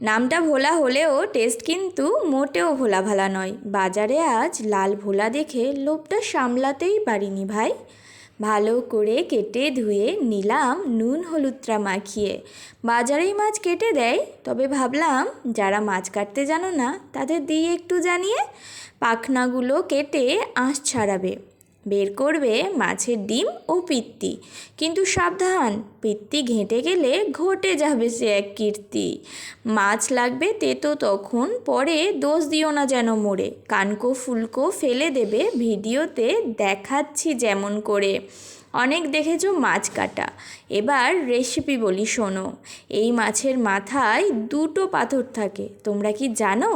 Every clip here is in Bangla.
নামটা ভোলা হলেও টেস্ট কিন্তু মোটেও ভোলা ভালা নয়। বাজারে আজ লাল ভোলা দেখে লোভটা সামলাতেই পারিনি ভাই। ভালো করে কেটে ধুয়ে নিলাম নুন হলুদটা মাখিয়ে। বাজারেই মাছ কেটে দেয়, তবে ভাবলাম যারা মাছ কাটতে জানো না তাদের দিয়ে একটু জানিয়ে পাখনাগুলো কেটে আঁশ ছাড়াবে। বের করবে মাছের ডিম ও পিত্তি। কিন্তু সাবধান, পিত্তি ঘেঁটে গেলে ঘটে যাবে সে এক কীর্তি। মাছ লাগবে তেতো তখন, পরে দোষ দিও না যেন মোড়ে। কানকো ফুলকো ফেলে দেবে, ভিডিওতে দেখাচ্ছি যেমন করে। অনেক দেখেছ মাছ কাটা। এবার রেসিপি বলি, শোনো। এই মাছের মাথায় দুটো পাথর থাকে, তোমরা কি জানো?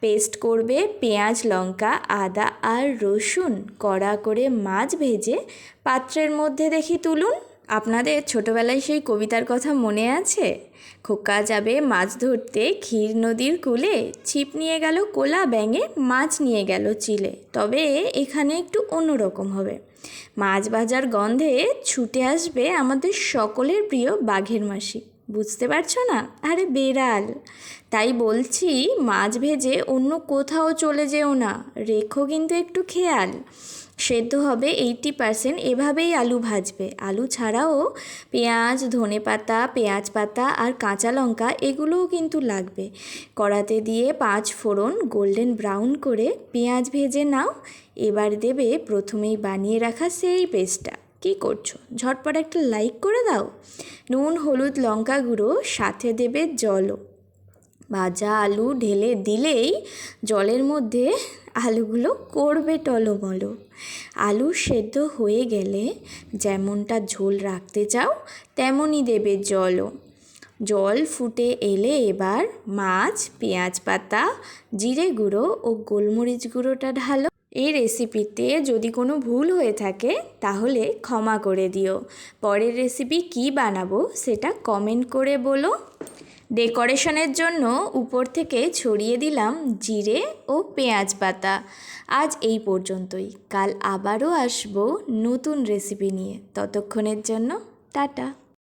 পেস্ট করবে পেঁয়াজ, লঙ্কা, আদা আর রসুন, কড়া করে মাছ ভেজে পাত্রের মধ্যে দেখি তুলুন। আপনাদের ছোটোবেলায় সেই কবিতার কথা মনে আছে? খোকা যাবে মাছ ধরতে, ক্ষীর নদীর কূলে, ছিপ নিয়ে গেল কোলা ব্যাঙে, মাছ নিয়ে গেল চিলে। তবে এখানে একটু অন্যরকম হবে। মাছ ভাজার গন্ধে ছুটে আসবে আমাদের সকলের প্রিয় বাঘের মাসি। বুঝতে পারছ না? আরে বেড়াল। তাই বলছি, মাছ ভেজে অন্য কোথাও চলে যেও না। রেখো কিন্তু একটু খেয়াল। সেদ্ধ হবে এইটি পারসেন্ট এভাবেই আলু ভাজবে। আলু ছাড়াও পেঁয়াজ ধনে পাতা পেঁয়াজ পাতা আর কাঁচা লঙ্কা, এগুলোও কিন্তু লাগবে। কড়াতে দিয়ে পাঁচ ফোড়ন গোল্ডেন ব্রাউন করে পেঁয়াজ ভেজে নাও। এবার দেবে প্রথমেই বানিয়ে রাখা সেই পেস্টটা। কী করছ? ঝটপট একটা লাইক করে দাও। নুন, হলুদ, লঙ্কা গুঁড়ো, সাথে দেবে জলও। ভাজা আলু ঢেলে দিলেই জলের মধ্যে আলুগুলো করবে টলমলো। আলু সেদ্ধ হয়ে গেলে যেমনটা ঝোল রাখতে চাও, তেমনই দেবে জলও। জল ফুটে এলে এবার মাছ, পেঁয়াজ পাতা, জিরে গুঁড়ো ও গোলমরিচ গুঁড়োটা ঢালো। এই রেসিপিতে যদি কোনো ভুল হয়ে থাকে তাহলে ক্ষমা করে দিও। পরের রেসিপি কি বানাবো সেটা কমেন্ট করে বলো। ডেকোরেশনের জন্য উপর থেকে ছড়িয়ে দিলাম জিরে ও পেঁয়াজ পাতা। আজ এই পর্যন্তই। কাল আবারও আসব নতুন রেসিপি নিয়ে। ততক্ষণের জন্য টাটা।